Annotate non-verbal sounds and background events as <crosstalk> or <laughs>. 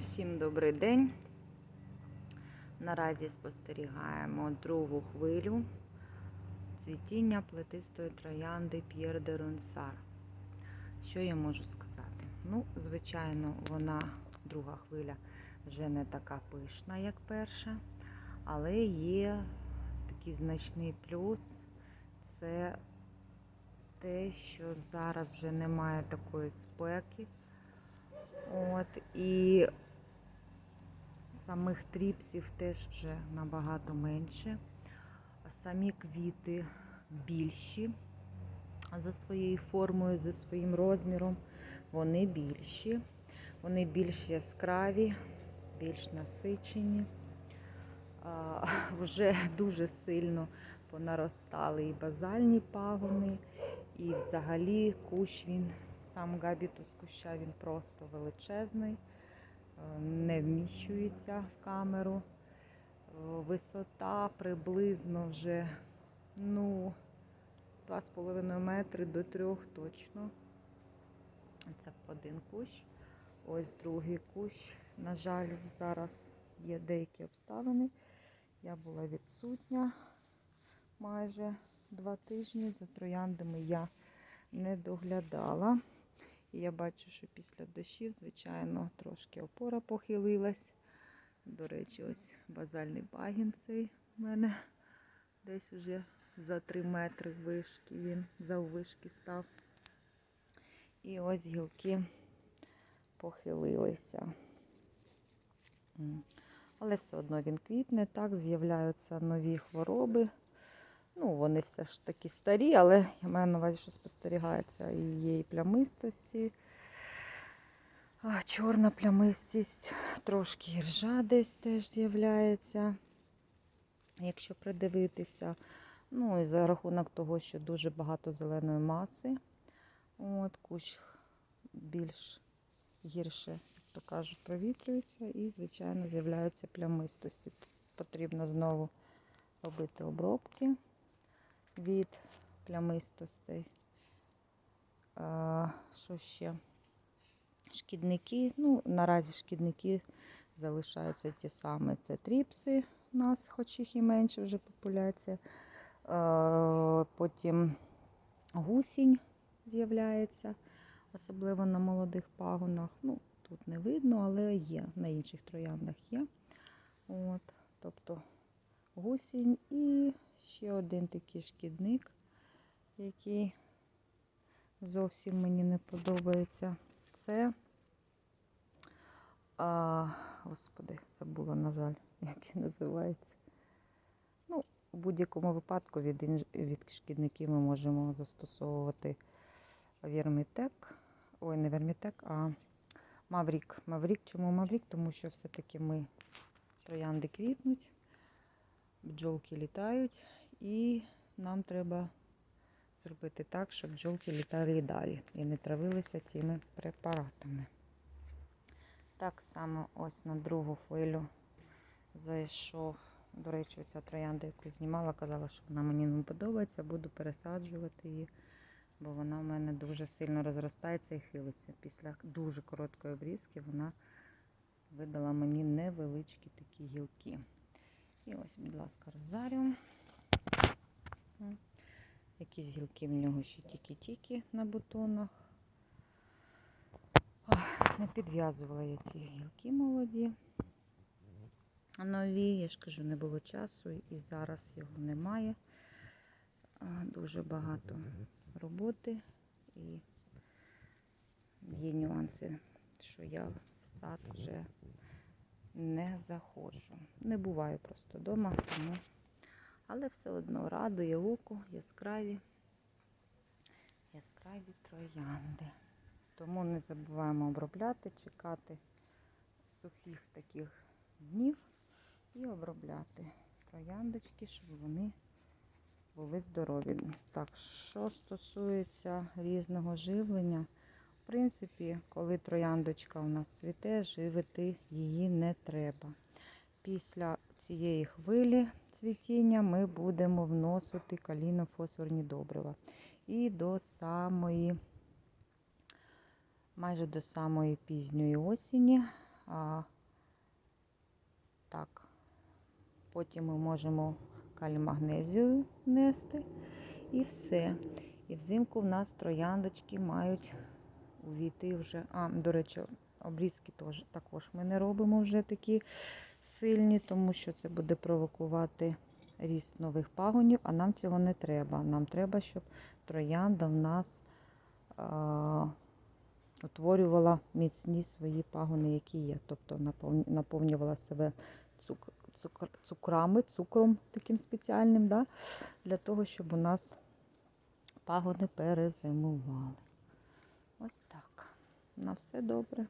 Всім добрий день. Наразі спостерігаємо другу хвилю цвітіння плетистої троянди П'єр де Ронсар. Що я можу сказати? Ну, звичайно, вона, друга хвиля, вже не така пишна, як перша, але є такий значний плюс. Це те, що зараз вже немає такої спеки. От, і самих тріпсів теж вже набагато менше. Самі квіти більші за своєю формою, за своїм розміром. Вони більші, вони більш яскраві, більш насичені. <laughs> Вже дуже сильно понаростали і базальні пагони, і взагалі кущ він Сам габітус куща він просто величезний, не вміщується в камеру. Е, Висота приблизно вже ну, 2,5 метри до 3 точно. Це один кущ. Ось другий кущ. На жаль, зараз є деякі обставини. Я була відсутня майже два тижні. За трояндами я не доглядала. І я бачу, що після дощів, звичайно, трошки опора похилилась. До речі, ось базальний багін цей в мене десь уже за 3 метри вишки він заввишки став. І ось гілки похилилися. Але все одно він квітне, так, з'являються нові хвороби. Ну, вони все ж таки старі, але я маю на увазі, що спостерігається і і плямистості. А, чорна плямистість, трошки іржа десь теж з'являється, якщо придивитися. Ну і за рахунок того, що дуже багато зеленої маси. От, Кущ більш гірше, як то кажуть, провітрюється і, звичайно, з'являються плямистості. Тут потрібно знову робити обробки від плямистостей. А, Що ще? Шкідники. Ну, наразі шкідники залишаються ті самі. Це тріпси у нас, хоч їх і менше вже популяція. А, Потім гусінь з'являється, особливо на молодих пагонах. Ну, Тут не видно, але є, на інших трояндах є. От, Тобто гусінь і ще один такий шкідник, який зовсім мені не подобається. Це, а, господи, забула, на жаль, <laughs> як він називається. Ну, у будь-якому випадку від, інж- від шкідників ми можемо застосовувати вірмітек. Ой, не вірмітек, а маврік. Маврік. Чому маврік? Тому що все-таки ми троянди квітнуть бджолки літають, і нам треба зробити так, щоб бджолки літали і далі і не травилися цими препаратами. Так само ось на другу хвилю зайшов. До речі, ця троянда, яку знімала, казала, що вона мені не подобається, буду пересаджувати її, бо вона в мене дуже сильно розростається і хилиться. Після дуже короткої обрізки вона видала мені невеличкі такі гілки. І ось, будь ласка, розаріум. Якісь гілки в нього ще тільки-тільки на бутонах. Ах, Не підв'язувала я ці гілки молоді. Нові, я ж кажу, не було часу і зараз його немає. Дуже багато роботи і є нюанси, що я в сад вже не заходжу. Не буваю просто вдома, тому. Але все одно радує око, яскраві, яскраві троянди. Тому не забуваємо обробляти, чекати сухих таких днів і обробляти трояндочки, щоб вони були здорові. Так, що стосується різного живлення, в принципі, коли трояндочка у нас цвіте, живити її не треба. Після цієї хвилі цвітіння ми будемо вносити каліно-фосфорні добрива. І до самої, майже до самої пізньої осені А, так. Потім ми можемо калій-магнезію внести і все. І взимку в нас трояндочки мають увійти вже. А, до речі, обрізки теж, також ми не робимо вже такі сильні, тому що це буде провокувати ріст нових пагонів, а нам цього не треба. Нам треба, щоб троянда в нас а, утворювала міцні свої пагони, які є. Тобто наповнювала себе цук, цукр, цукрами, цукром таким спеціальним, да? для того, щоб у нас пагони перезимували. Ось так. На все добре.